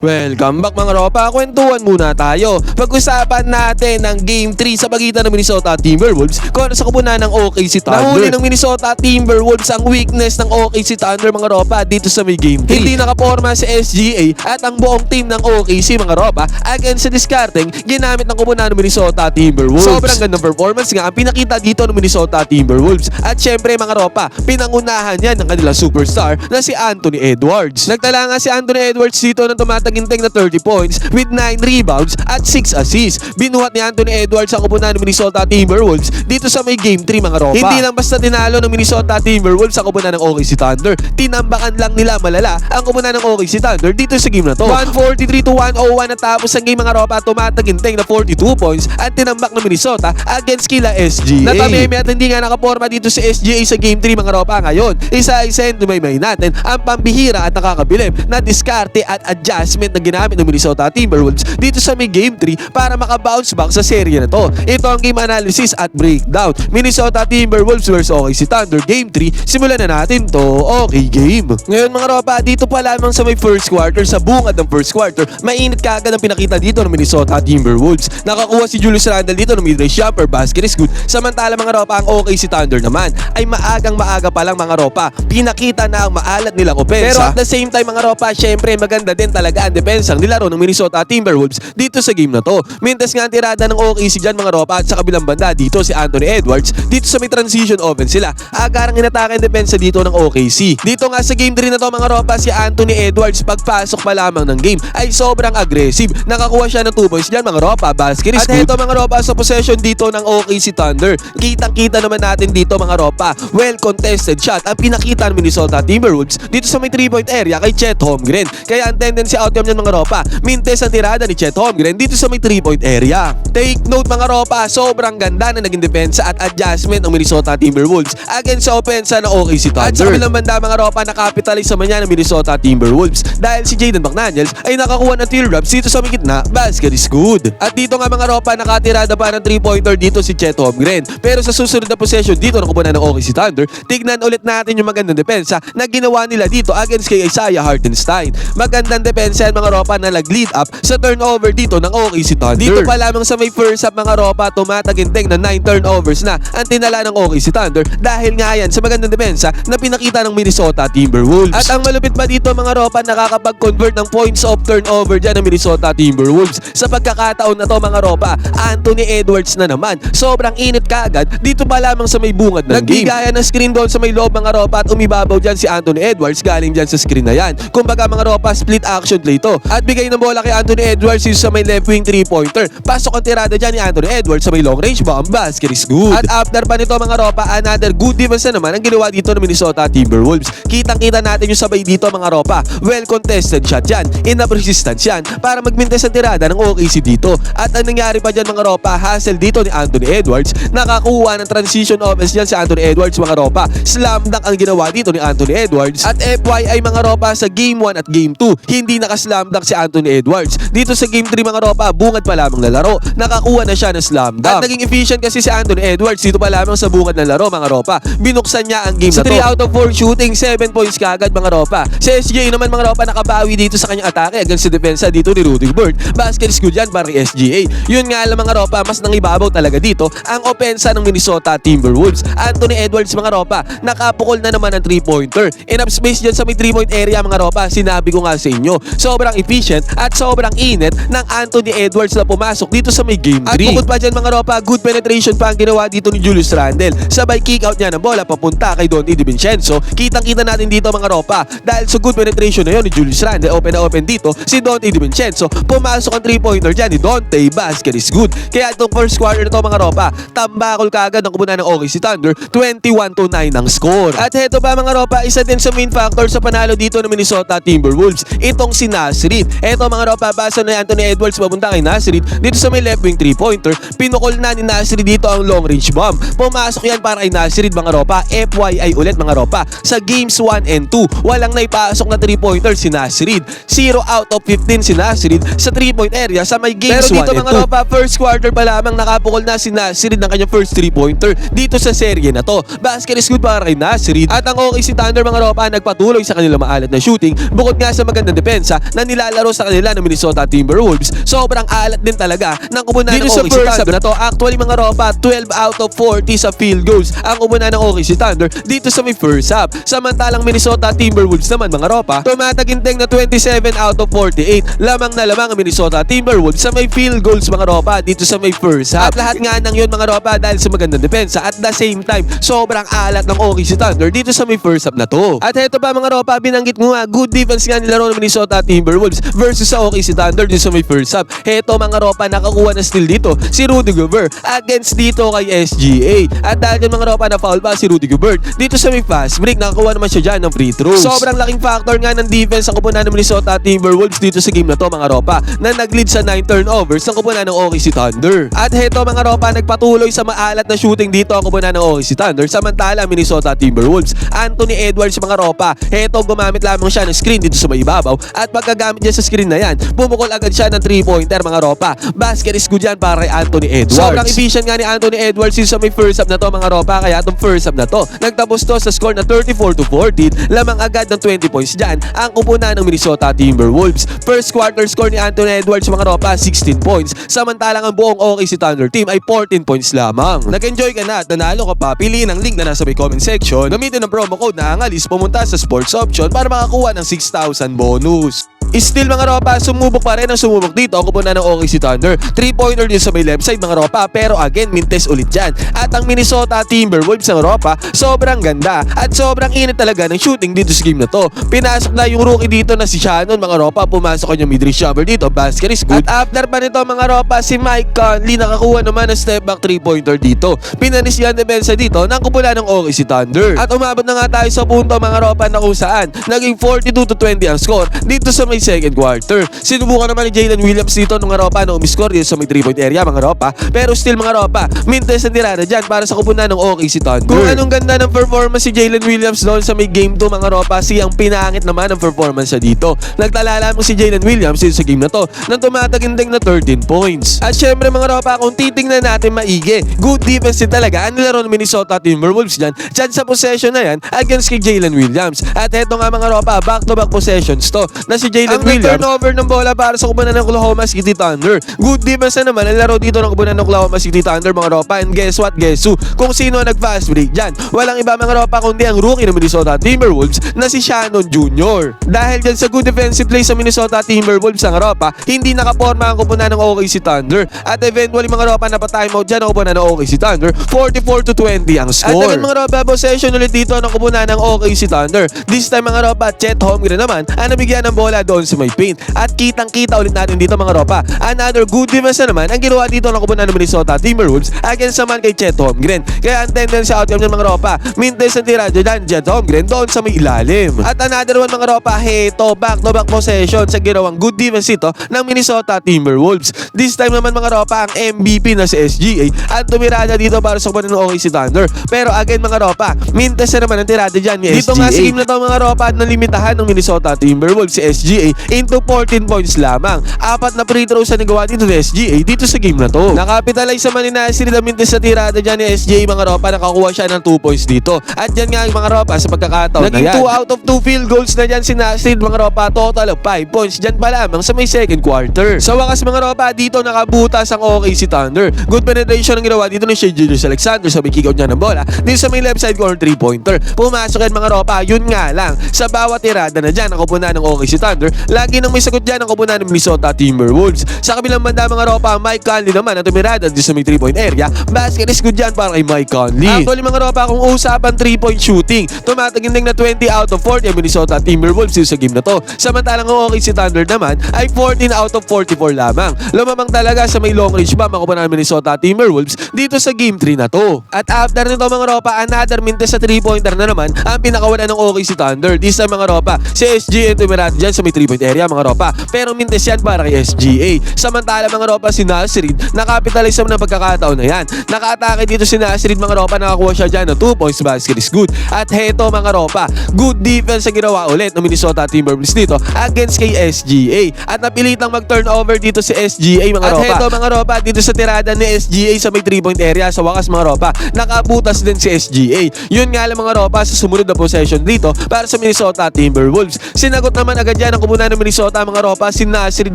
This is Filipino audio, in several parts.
Welcome back mga ropa, kwentuhan muna tayo. Pag-usapan natin ang Game 3 sa pagitan ng Minnesota Timberwolves kung ano sa kupunan ng OKC Thunder. Nahuli ng Minnesota Timberwolves ang weakness ng OKC Thunder mga ropa dito sa may Game 3. Hindi nakaporma sa SGA at ang buong team ng OKC mga ropa against sa discarding ginamit ng kupunan ng Minnesota Timberwolves. Sobrang gandang performance nga ang pinakita dito ng Minnesota Timberwolves. At syempre mga ropa, pinangunahan yan ng kanilang superstar na si Anthony Edwards. Nagtala nga si Anthony Edwards dito ng tumataginting na 30 points with 9 rebounds at 6 assists. Binuhat ni Anthony Edwards ang kupunan ng Minnesota Timberwolves dito sa may Game 3 mga ropa. Hindi lang basta tinalo ng Minnesota Timberwolves ang kupunan ng OKC Thunder. Tinambakan lang nila malala ang kupunan ng OKC Thunder dito sa game na to. 143 to 101 natapos ang game mga ropa tumataginting na 42 points at tinambak ng Minnesota against kila SGA. Natameme at hindi nga nakaporma dito sa SGA sa game 3 mga ropa ngayon. Isa-isa may may natin ang pambihira at nakakabilib na diskarte at adjustment na ginamit ng Minnesota Timberwolves dito sa may game 3 para makabounce back sa serye na to. Ito ang game analysis at breakdown. Minnesota Timberwolves vs OKC Thunder game 3. Simulan na natin to. Okay game. Ngayon mga ropa, dito pa lamang sa may first quarter, sa bungad ng first quarter, mainit kaagad ang pinakita dito ng Minnesota Timberwolves. Nakakuha si Julius Randle dito ng mid-range jumper, basket is good. Samantala mga ropa, ang OKC Thunder naman ay maagang maaga pa lang mga ropa. Pinakita na ang maalat nilang opensa. Pero at the same time mga ropa, syempre maganda din talaga ang depensang nilaro ng Minnesota Timberwolves dito sa game na to. Mintes nga ang tirada ng OKC dyan mga ropa at sa kabilang banda dito si Anthony Edwards dito sa may transition offense sila. Agarang inatake ang depensa dito ng OKC. Dito nga sa game 3 na to mga ropa si Anthony Edwards pagpasok pa lamang ng game ay sobrang aggressive. Nakakuha siya ng 2 points dyan mga ropa. Basket is At good. Ito mga ropa sa possession dito ng OKC Thunder. Kitang kita naman natin dito mga ropa. Well contested shot ang pinakita ng Minnesota Timberwolves dito sa may 3 point area kay Chet Holmgren. Kaya ang tendency outcome niyan mga ropa. Mintes ang tirada ni Chet Holmgren dito sa may 3 point area. Take note mga ropa, sobrang ganda na naging depensa at adjustment ng Minnesota Timberwolves against sa opensa ng OKC Thunder. At sa kabilang banda mga ropa, nakapitalize naman niya ng Minnesota Timberwolves dahil si Jaden McDaniels ay nakakuha ng teardrops dito sa may gitna, basket is good. At dito nga mga ropa, nakatirada pa ng 3-pointer dito si Chet Holmgren. Pero sa susunod na possession dito ng kupunan ng OKC Thunder, tignan ulit natin yung magandang depensa na ginawa nila dito against kay Isaiah Hartenstein. Magandang depensa yan mga ropa na nag-lead up sa turnover dito ng OKC Thunder. Dito pa lamang sa may first up mga ropa, tumataginting na 9 turnovers na ang tinala ng OKC Thunder dahil nga yan sa magandang depensa na pinakita ng Minnesota Timberwolves. At ang malupit pa dito mga ropa, nakakapag-convert ng points of turnover dyan ng Minnesota Timberwolves. Sa pagkakataon na to mga ropa, Anthony Edwards na naman. Sobrang init kaagad dito pa lamang sa may bungad ng game. Nagbigaya ng screen doon sa may loob mga ropa at umibabaw dyan si Anthony Edwards galing dyan sa screen na yan. Kumbaga mga ropa, split action play to. At bigay ng bola kay Anthony Edwards sa may left wing 3-pointer. Pasok ang tirada dyan ni Anthony Edwards sa may long range bomb. Basket is good. At after pa nito mga ropa, another good defense na naman ang ginawa dito ng Minnesota Timberwolves. Kitang-kita natin yung sabay dito mga ropa. Well contested shot yan. Enough resistance yan para magmintes ang tirada ng OKC dito. At ang nangyari pa dyan mga ropa, hassle dito ni Anthony Edwards. Nakakuha ng transition offense dyan si Anthony Edwards mga ropa. Slam dunk ang ginawa dito ni Anthony Edwards. At FYI mga ropa sa game 1 at game 2, hindi naka-slam dunk si Anthony Edwards. Dito sa game 3 mga ropa, bungad pa lamang na laro. Nakakuha na siya ng slam dunk. At naging efficient kasi si Anthony Edwards dito pa lamang sa bungad ng laro mga ropa. Binuksan niya ang game Sa na to. 3 out of 4 shooting, 7 points kaagad mga ropa. Si SGA naman mga ropa nakabawi dito sa kanyang atake against sa depensa dito ni Rudy Bird. Basket is good yan para SGA. Yun nga lang mga ropa, mas nangibabaw talaga dito ang opensa ng Minnesota Timberwolves. Anthony Edwards mga ropa, nakapukol na naman ang 3-pointer. Enough space dyan sa may 3-point area mga ropa, sinabi ko nga sa inyo. Sobrang efficient at sobrang init ng Anthony Edwards na pumasok dito sa may game 3. At bukod pa dyan mga ropa, good penetration pa ang ginawa dito ni Julius Randle. Sabay kick out niya ng bola papunta kay Donte DiVincenzo. Kitang-kita natin dito mga ropa dahil sa good penetration na yun ni Julius Randle, open na open dito si Donte DiVincenzo. Pumasok ang 3-pointer dyan ni Donte, basket is good. Kaya itong first quarter na to mga ropa, tambakol kaagad ang kubunan ng OKC Thunder, 21 to 9 ang score. At heto pa mga ropa, isa din sa main factor sa panalo dito ng Minnesota Timberwolves, itong si Nasrid. Eto mga ropa, basa na ni Anthony Edwards papunta kay Nasrid dito sa may left wing 3-pointer. Pinukol na ni Nasrid dito ang long range bomb. Pumasok yan para kay Nasrid mga ropa. FYI ulit mga ropa. Sa games 1 and 2, walang naipasok na 3-pointer si Nasrid. 0 out of 15 si Nasrid sa 3-point area sa may games Pero 1 dito, and mga 2. Ropa, first quarter pa lamang nakapukol na si Nasrid ng kanyang first 3-pointer dito sa serye na to. Basket is good para kay Nasrid. At ang OKC Thunder mga ropa nagpatuloy sa kanilang maalat na shooting bukod nga sa magandang depensa na nilalaro sa kanila ng Minnesota Timberwolves. Sobrang alat din talaga ng kumunan ng Dito sa OKC first Thunder na to. Actually mga ropa, 12 out of 40 sa field goals ang kumunan ng OKC Thunder dito sa may first half. Samantalang Minnesota Timberwolves naman mga ropa, tumataginting na 27 out of 48. Lamang na lamang ang Minnesota Timberwolves sa may field goals mga ropa dito sa may first half. At lahat nga ng yun mga ropa dahil sa magandang depensa at the same time, sobrang alat ng OKC Thunder dito sa may first half na to. At heto pa mga ropa, binanggit mo nga, good defense nga nilaro ng Minnesota Timberwolves versus sa OKC Thunder dito sa may first half. Heto mga ropa, nakakuha na steal dito si Rudy Gobert against dito kay SGA. At dahil yung mga ropa na foul ba si Rudy Gobert dito sa may fast break, nakakuha naman siya dyan ng free throws. Sobrang laking factor nga ng defense ang kupunan ng Minnesota Timberwolves dito sa game na to mga ropa na nag-lead sa 9 turnovers ng kupunan ng OKC Thunder. At heto mga ropa, nagpatuloy sa maalat na shooting dito ang kupunan ng OKC Thunder samantala Minnesota Timberwolves. Anthony Edwards mga ropa, heto gumamit lamang siya ng screen dito sa may ibabaw at pagkagamit niya sa screen na yan, bumukol agad siya ng 3-pointer mga ropa. Basket is good yan para kay Anthony Edwards. Sobrang efficient nga ni Anthony Edwards yung sa may first half na to mga ropa kaya itong first half na to nagtapos to sa score na 34 to 14 lamang agad ng 20 points dyan ang kupuna ng Minnesota Timberwolves. First quarter score ni Anthony Edwards mga ropa 16 points samantalang ang buong OKC Thunder team ay 14 points lamang. Nag-enjoy ka na at nanalo ka pa piliin ang link na nasa may comment section gamitin ang promo code na angalis pumunta sa sports option para makakuha ng 6,000 bonus. Still mga ropa, sumubok pa rin ang sumubok dito ang kupunan ng OKC Thunder. 3-pointer din sa may left side mga ropa pero again mintes ulit dyan. At ang Minnesota Timberwolves ng ropa, sobrang ganda at sobrang init talaga ng shooting dito sa game na to. Pinasok na yung rookie dito na si Shannon mga ropa, pumasok kanyang mid-range jumper dito, basket is good. At after pa nito mga ropa, si Mike Conley nakakuha naman ng step back 3-pointer dito. Pinanis yan depensa dito ng kupunan ng OKC Thunder. At umabot na nga tayo sa punto mga ropa na kung saan naging 42 to 20 ang score dito sa may second quarter. Sinubukan naman ni Jalen Williams dito nung ropa na umiscore dito sa may 3-point area mga ropa. Pero still mga ropa, mintes ang tirada dyan para sa kupunan ng OKC Thunder. Kung anong ganda ng performance si Jalen Williams doon sa may game 2 mga ropa, siyang pinangit naman ang performance niya dito. Nagtala lamang si Jalen Williams dito sa game na to nang tumataginding na 13 points. At syempre mga ropa, kung titingnan natin maigi, good defense din talaga ang nilaro ng Minnesota Timberwolves dyan, dyan sa possession na yan against kay Jalen Williams. At eto nga mga ropa, back-to-back possessions to na si Jalen Ang Williams. turnover ng bola para sa kubunan ng Oklahoma City Thunder. Good defense na naman ang laro dito ng kubunan ng Oklahoma City Thunder mga ropa. And guess what? Guess who? Kung sino ang nag-fast break dyan. Walang iba mga ropa kundi ang rookie ng Minnesota Timberwolves na si Shannon Jr. Dahil dyan sa good defensive play sa Minnesota Timberwolves ang ropa, hindi nakaporma ang kubunan ng OKC Thunder. At eventually mga ropa napatime out dyan ang kubunan ng OKC Thunder. 44 to 20 ang score. At again mga ropa, possession ulit dito ng kubunan ng OKC Thunder. This time mga ropa, Chet Holmgren naman ang nabigyan ng bola doon sa may paint. At kitang-kita ulit natin dito mga ropa. Another good defense na naman ang ginawa dito ng kubunan ng Minnesota Timberwolves against naman kay Chet Holmgren. Kaya ang tendency out ng mga ropa, mintes ang tira dyan, Chet Holmgren doon sa may ilalim. At another one mga ropa, heto, back-to-back possession sa ginawang good defense ito ng Minnesota Timberwolves. This time naman mga ropa, ang MVP na si SGA at tumirada dito para sa kubunan ng OKC Thunder. Pero again mga ropa, mintes na naman ang tirada dyan ni Dito SGA. nga sa game na to mga ropa at nalimitahan ng Minnesota Timberwolves si SGA into 14 points lamang. Apat na free throws na nagawa dito ni SGA dito sa game na to. Nakapitalize naman ni Nasir na mintes sa tirada dyan ni SGA mga ropa nakakuha siya ng 2 points dito. At dyan nga yung mga ropa sa pagkakataon Naging na yan. 2 out of 2 field goals na dyan si Nasir mga ropa total of 5 points dyan pa lamang sa may second quarter. Sa wakas mga ropa dito nakabutas ang OKC Thunder. Good penetration ang ginawa dito ni Shea Julius Alexander sa may kick out niya ng bola. Dito sa may left side corner 3 pointer. Pumasok yan mga ropa yun nga lang sa bawat tirada na dyan kupunan ng OKC Thunder lagi nang may sagot dyan ang kupunan ng Minnesota Timberwolves. Sa kabilang banda mga ropa, Mike Conley naman ang tumirada dito sa may 3-point area. Basket is good dyan para kay Mike Conley. Actually mga ropa, kung usapan 3-point shooting, tumataginding na 20 out of 40 ang Minnesota Timberwolves sa game na to. Samantalang ang OKC Thunder naman ay 14 out of 44 lamang. Lumamang talaga sa may long range bomb ang kupunan ng Minnesota Timberwolves dito sa game 3 na to. At after nito mga ropa, another mintes sa 3-pointer na naman ang pinakawalan ng OKC Thunder. This time mga ropa, si SGA tumirada dyan sa may 3-point area mga ropa. Pero mintes yan para kay SGA. Samantala mga ropa si Nasrid, nakapitalize ng pagkakataon na yan. Nakaatake dito si Nasrid mga ropa, nakakuha siya dyan ng 2 points basket is good. At heto mga ropa, good defense ang ginawa ulit ng Minnesota Timberwolves dito against kay SGA. At napilitang mag-turnover dito si SGA mga At ropa. heto, mga ropa, dito sa tirada ni SGA sa may 3-point area sa wakas mga ropa, nakabutas din si SGA. Yun nga lang mga ropa sa sumunod na possession dito para sa Minnesota Timberwolves. Sinagot naman agad yan ang ng Minnesota mga ropa, si Nasrid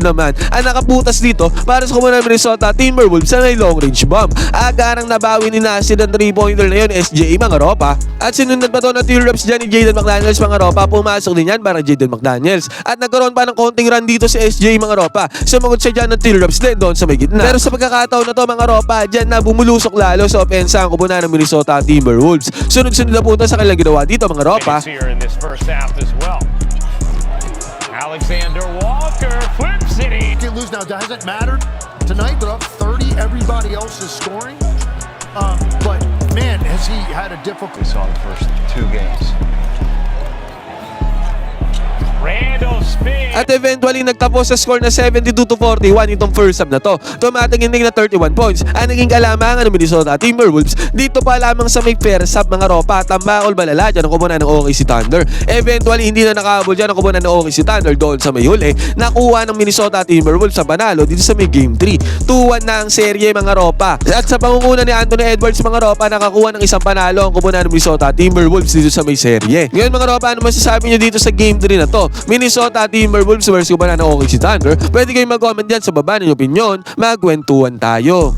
naman ang nakaputas dito para sa ng Minnesota Timberwolves sa may long range bomb. Agarang nabawi ni Nasrid ang 3-pointer na yun, SJ mga ropa. At sinundan pa to na tear-ups dyan ni Jaden McDaniels mga ropa, pumasok din yan para Jaden McDaniels. At nagkaroon pa ng konting run dito si SJ mga ropa. Sumagot siya dyan ng tear-ups din doon sa may gitna. Pero sa pagkakataon na to mga ropa, dyan na bumulusok lalo sa opensa ang ng Minnesota Timberwolves. Sunod-sunod na punta sa kanilang ginawa dito mga ropa. Alexander Walker flips it in. can lose now. Doesn't matter. Tonight they're up 30. Everybody else is scoring. Um, but man, has he had a difficult. we saw the first two games. At eventually nagtapos sa score na 72 to 41 itong first half na to. Tumating ending na 31 points. Ang naging kalamangan ng Minnesota Timberwolves dito pa lamang sa may first half mga ropa. Tambakol balala dyan ang kumunan ng OKC Thunder. Eventually hindi na nakahabol dyan ang kumunan ng OKC Thunder doon sa may huli. Nakuha ng Minnesota Timberwolves sa panalo dito sa may game 3. 2-1 na ang serye mga ropa. At sa pangunguna ni Anthony Edwards mga ropa nakakuha ng isang panalo ang kumunan ng Minnesota Timberwolves dito sa may serye. Ngayon mga ropa ano masasabi nyo dito sa game 3 na to? Minnesota Timberwolves versus kumpanan ng OKC Thunder. Pwede kayong mag-comment dyan sa baba ng opinion. Magkwentuhan tayo.